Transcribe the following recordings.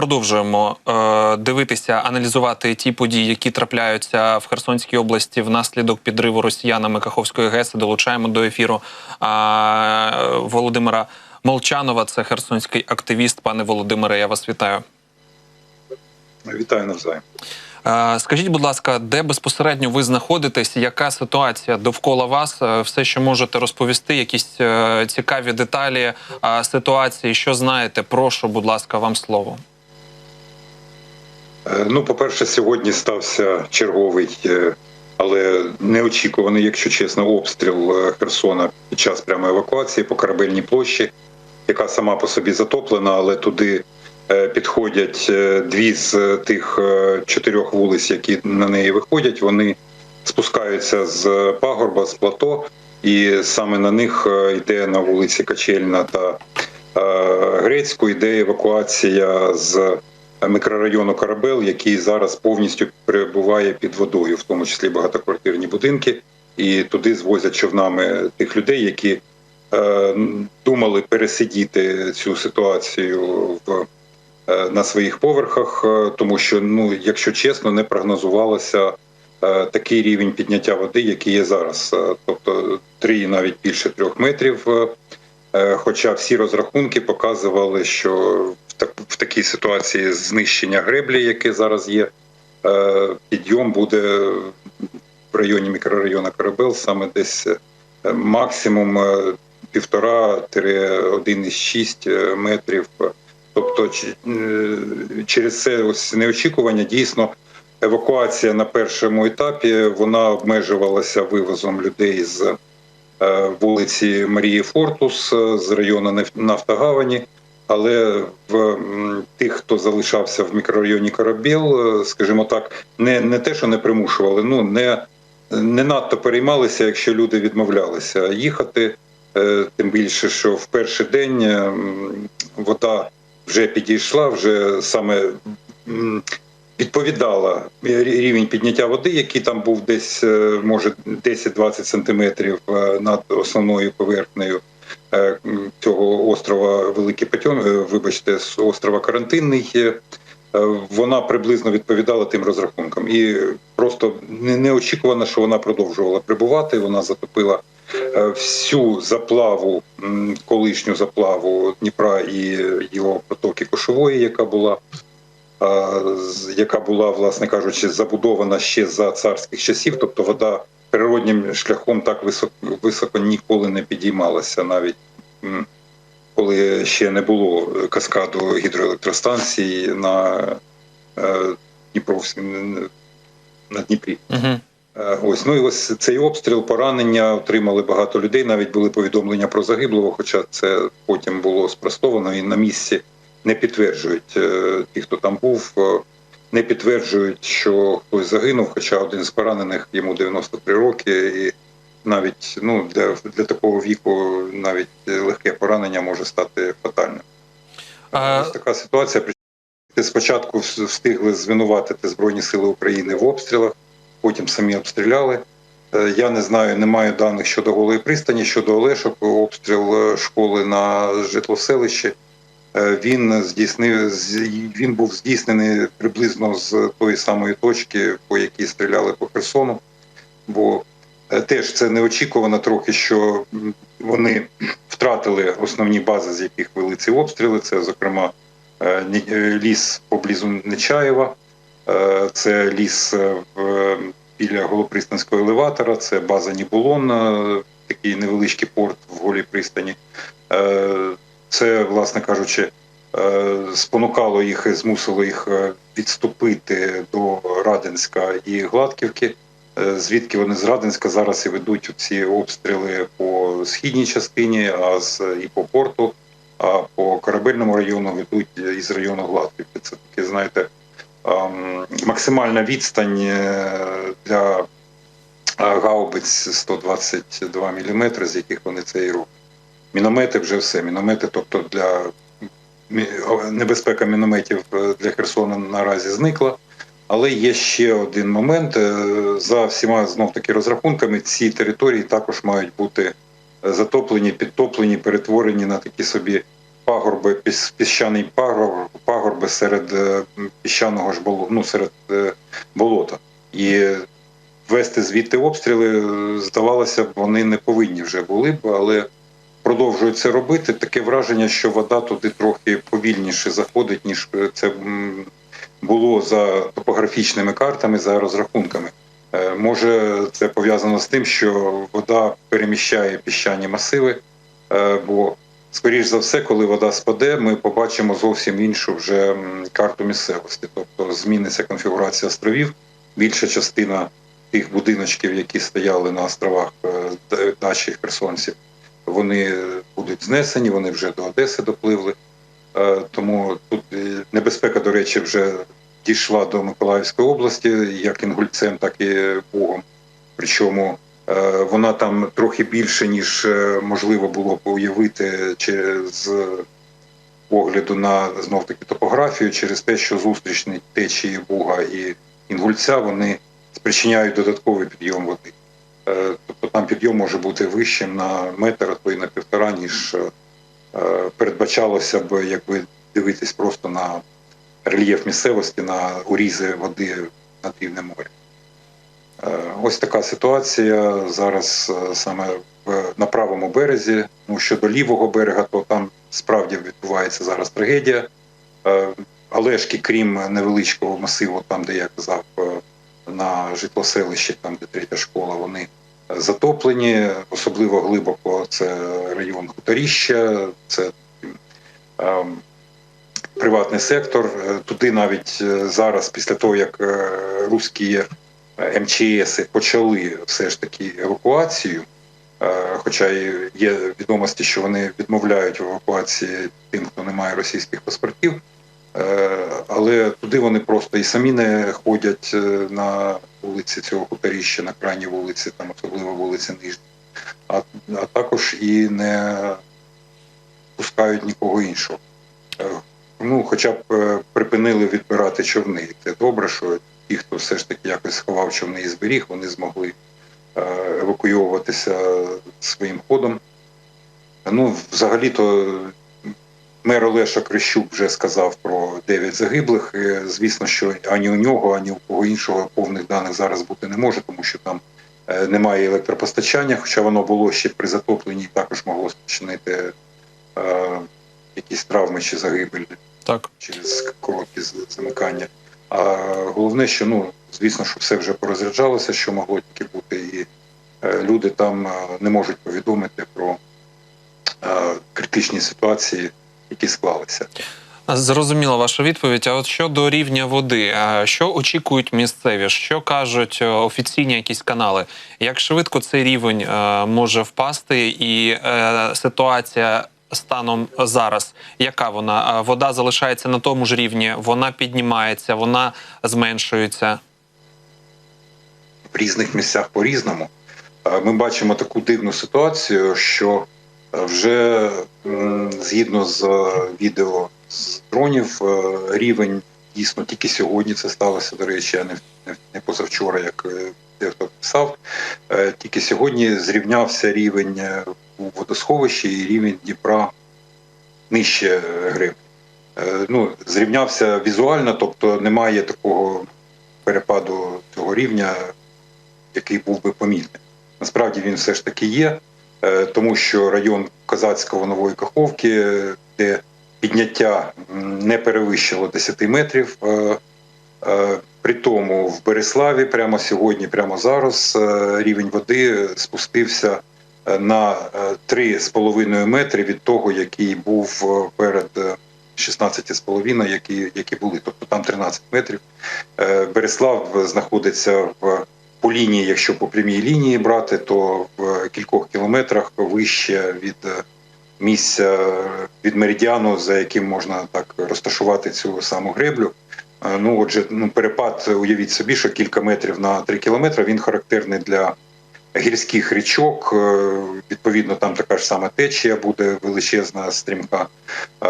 продовжуємо е, дивитися, аналізувати ті події, які трапляються в Херсонській області внаслідок підриву росіянами Каховської ГЕС. Долучаємо до ефіру е, Володимира Молчанова. Це херсонський активіст. Пане Володимире, я вас вітаю. Вітаю навзаєм. Е, Скажіть, будь ласка, де безпосередньо ви знаходитесь? Яка ситуація довкола вас? Е, Все, що можете розповісти, якісь е, цікаві деталі ситуації, що знаєте? Прошу, будь ласка, вам слово. Е, Ну, по-перше, сьогодні стався черговий, е, але неочікуваний, якщо чесно, обстріл е, Херсона під час прямої евакуації по корабельній площі, яка сама по собі затоплена, але туди підходять дві з тих чотирьох вулиць, які на неї виходять. Вони спускаються з пагорба, з плато, і саме на них йде на вулиці Качельна та Грецьку, йде евакуація з мікрорайону Карабел, який зараз повністю перебуває під водою, в тому числі багатоквартирні будинки, і туди звозять човнами тих людей, які е, думали пересидіти цю ситуацію в. е, На своїх поверхах, е, тому що, ну якщо чесно, не прогнозувалося е, такий рівень підняття води, який є зараз, тобто три і навіть більше трьох метрів. Хоча всі розрахунки показували, що так в такій ситуації знищення греблі, яке зараз є, е, підйом буде в районі мікрорайону Карабел саме десь е, максимум е, півтора-1,6 е, метрів. Тобто, через це ось неочікування дійсно евакуація на першому етапі вона обмежувалася вивозом людей з вулиці Марії Фортус з району Нафтогавані. Але в тих, хто залишався в мікрорайоні Корабіл, е, скажімо так, не, не те, що не примушували, ну не, не надто переймалися, якщо люди відмовлялися їхати. Е, Тим більше, що в перший день е, вода вже підійшла, вже саме відповідала рівень підняття води, який там був десь може 10-20 сантиметрів над основною поверхнею цього острова Великий Патьом, е, вибачте, з острова Карантинний. е, е, Вона приблизно відповідала тим розрахункам, і просто неочікувано, що вона продовжувала прибувати. Вона затопила е, всю заплаву, колишню заплаву Дніпра і його протоки Кошової, яка була яка була, власне кажучи, забудована ще за царських часів, тобто вода природнім шляхом так високо, високо ніколи не підіймалася, навіть коли ще не було каскаду гідроелектростанцій на е, на Дніпрі. Угу. Е, Ось ну і ось цей обстріл, поранення отримали багато людей. Навіть були повідомлення про загиблого, хоча це потім було спростовано і на місці не підтверджують е, ті, хто там був, не підтверджують, що хтось загинув. Хоча один з поранених йому 93 роки, і навіть ну для, для такого віку навіть легке поранення може стати фатальним. А- Ось така ситуація. Спочатку встигли звинуватити Збройні Сили України в обстрілах, потім самі обстріляли. Е, Я не знаю, не маю даних щодо голої пристані, щодо Олешок, обстріл е, школи на житлоселищі. Е, Він здійснив він був здійснений приблизно з тої самої точки, по якій стріляли по Херсону. Бо е, теж це неочікувано трохи, що вони втратили основні бази, з яких вели ці обстріли. Це, зокрема, е, ліс поблизу Нечаєва, це ліс біля Голопристанського елеватора, це база Нібулон, такий невеличкий порт в голій пристані. Е, Це, власне кажучи, е, спонукало їх і змусило їх е, відступити до Радинська і Гладківки. е, Звідки вони з Радинська зараз і ведуть ці обстріли по східній частині, а з і по порту а по корабельному району ведуть із району Гладківки. Це таке, знаєте, ем, максимальна відстань е, для е, гаубиць 122 мм, з яких вони це і роблять. Міномети вже все. Міномети, тобто для небезпека мінометів е, для Херсона наразі зникла. Але є ще один момент. Е, За всіма знов таки розрахунками, ці території також мають бути затоплені, підтоплені, перетворені на такі собі пагорби, піщаний пагорб, пагорби серед е, піщаного ж болота, ну, серед е, болота. І вести звідти обстріли, е, здавалося б, вони не повинні вже були б, але продовжують це робити. Таке враження, що вода туди трохи повільніше заходить, ніж е, це було за топографічними картами, за розрахунками. Е, Може, це пов'язано з тим, що вода переміщає піщані масиви, е, бо, скоріш за все, коли вода спаде, ми побачимо зовсім іншу вже карту місцевості. Тобто зміниться конфігурація островів. Більша частина тих будиночків, які стояли на островах наших херсонців, вони будуть знесені, вони вже до Одеси допливли. Е, Тому тут е, небезпека, до речі, вже дійшла до Миколаївської області, як Інгульцем, так і Богом. Причому е, вона там трохи більше, ніж можливо було б уявити через огляду на знов таки топографію, через те, що зустрічні течії Буга і Інгульця вони спричиняють додатковий підйом води. Е, Тобто там підйом може бути вищим на метр, а то й на півтора, ніж е, передбачалося б, якби дивитись просто на рельєф місцевості, на урізи води над рівнем моря. Е, Ось така ситуація зараз саме на правому березі. Ну, щодо лівого берега, то там справді відбувається зараз трагедія. Алешки, крім невеличкого масиву, там, де я казав, на житлоселищі, там де третя школа, вони затоплені, особливо глибоко це район Хуторіща, це е, приватний сектор. Е, Туди навіть е, зараз, після того, як е, руські е, МЧС почали все ж таки евакуацію, хоча є відомості, що вони відмовляють в евакуації тим, хто не має російських паспортів. Е, Але туди вони просто і самі не ходять е, на вулиці цього хуторіща, на крайній вулиці, там особливо вулиці Нижні, а, а також і не пускають нікого іншого. Е, Ну, хоча б припинили відбирати човни. Це добре, що ті, хто все ж таки якось сховав човни і зберіг, вони змогли евакуйовуватися своїм ходом. Ну, взагалі-то мер Олеша Крищук вже сказав про 9 загиблих. Е, Звісно, що ані у нього, ані у кого іншого повних даних зараз бути не може, тому що там е, немає електропостачання, хоча воно було ще при затопленні, також могло спричинити е, якісь травми чи загибель Так. через короткі замикання. А головне, що ну звісно, що все вже порозряджалося, що могло тільки бути, і е, люди там е, не можуть повідомити про е, критичні ситуації, які склалися. Зрозуміла ваша відповідь. А от щодо рівня води, що очікують місцеві? Що кажуть е, офіційні якісь канали? Як швидко цей рівень е, може впасти, і е, ситуація станом зараз, яка вона? Вода залишається на тому ж рівні, вона піднімається, вона зменшується. в різних місцях по-різному. Е, Ми бачимо таку дивну ситуацію, що вже згідно з е, відео з дронів, е, рівень дійсно тільки сьогодні це сталося, до речі, а не, не, позавчора, як е, дехто писав. Е, Тільки сьогодні зрівнявся рівень е, у водосховищі і рівень Дніпра нижче е, греб. Е, Ну, зрівнявся візуально, тобто немає такого перепаду цього рівня, який був би помітний. Насправді він все ж таки є, е, тому що район Козацького нової Каховки, е, де підняття не перевищило 10 метрів. е, е, При тому в Береславі прямо сьогодні, прямо зараз, е, рівень води спустився е, на е, 3,5 метри від того, який був е, перед е, 16,5, які, які були. Тобто там 13 метрів. Е, Береслав знаходиться в по лінії, якщо по прямій лінії брати, то в кількох кілометрах вище від е, місця від меридіану, за яким можна так розташувати цю саму греблю. Е, Ну, отже, ну перепад, уявіть собі, що кілька метрів на 3 кілометри він характерний для гірських річок. Е, Відповідно, там така ж сама течія буде величезна стрімка, е,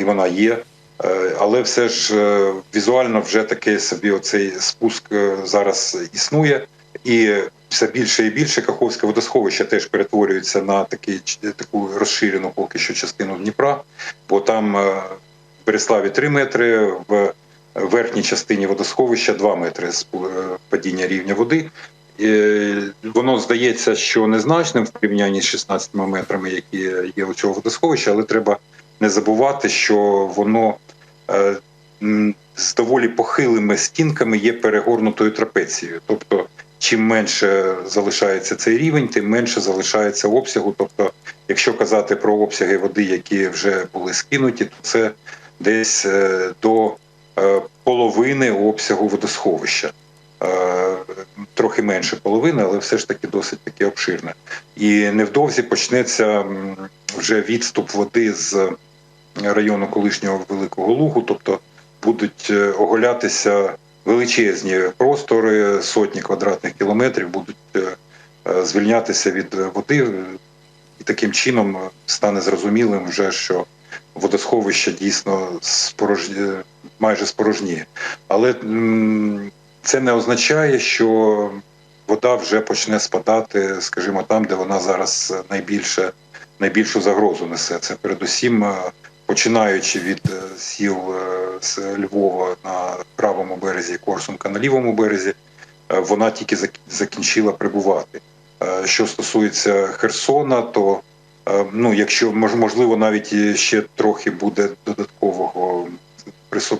і вона є. Е, Але все ж е, візуально вже такий собі оцей спуск е, зараз існує. І все більше і більше Каховське водосховище теж перетворюється на такий, таку розширену поки що частину Дніпра, бо там е, в Береславі 3 метри, в верхній частині водосховища 2 метри з е, падіння рівня води. Е, Воно здається, що незначним в порівнянні з 16 метрами, які є у цього водосховища, але треба не забувати, що воно з доволі похилими стінками є перегорнутою трапецією. Тобто, чим менше залишається цей рівень, тим менше залишається обсягу. Тобто, якщо казати про обсяги води, які вже були скинуті, то це десь е, до е, половини обсягу водосховища. Е, Трохи менше половини, але все ж таки досить таки обширне. І невдовзі почнеться вже відступ води з району колишнього Великого Лугу, тобто будуть оголятися величезні простори, сотні квадратних кілометрів будуть е, е, звільнятися від води, е, і таким чином стане зрозумілим вже, що водосховище дійсно спорожні, майже спорожніє. Але це не означає, що вода вже почне спадати, скажімо, там, де вона зараз найбільше, найбільшу загрозу несе. Це передусім починаючи від е, сіл е, з Львова на правому березі, Корсунка на лівому березі, е, вона тільки зак- закінчила прибувати. Що стосується Херсона, то ну, якщо мож- можливо навіть ще трохи буде додаткового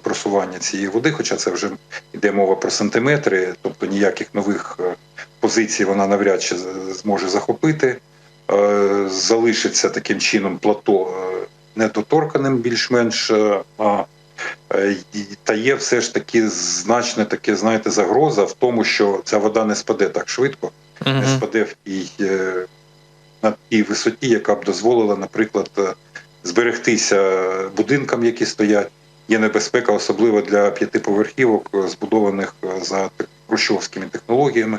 просування цієї води, хоча це вже йде мова про сантиметри, тобто ніяких нових позицій вона навряд чи зможе захопити. Залишиться таким чином плато недоторканим більш-менш. е, е, та є все ж таки значне таке, знаєте, загроза в тому, що ця вода не спаде так швидко, не спаде в тій, е, на тій висоті, яка б дозволила, наприклад, зберегтися будинкам, які стоять. Є небезпека, особливо для п'ятиповерхівок, збудованих за хрущовськими технологіями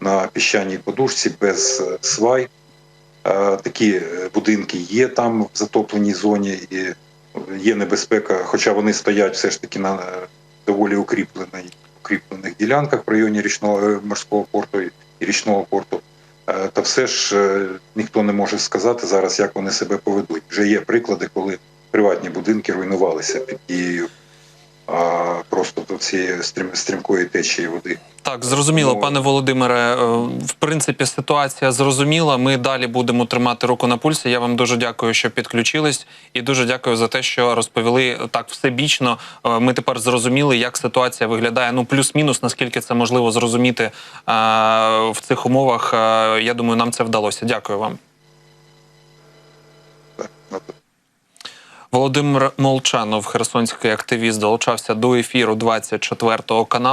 на піщаній подушці без свай. Е, Такі е, будинки є там в затопленій зоні, і є небезпека, хоча вони стоять все ж таки на е, доволі укріпленій, укріплених ділянках в районі річного морського порту і річного порту. Та все ж ніхто не може сказати зараз, як вони себе поведуть. Вже є приклади, коли приватні будинки руйнувалися під дією просто до цієї стрім, стрімкої течії води. Так, зрозуміло, Ну, пане Володимире. е, В принципі, ситуація зрозуміла. Ми далі будемо тримати руку на пульсі. Я вам дуже дякую, що підключились, і дуже дякую за те, що розповіли так всебічно. Е, Ми тепер зрозуміли, як ситуація виглядає. Ну, плюс-мінус, наскільки це можливо зрозуміти е, в цих умовах. Я думаю, нам це вдалося. Дякую вам. Так, ну, Володимир Молчанов, херсонський активіст, долучався до ефіру 24 каналу.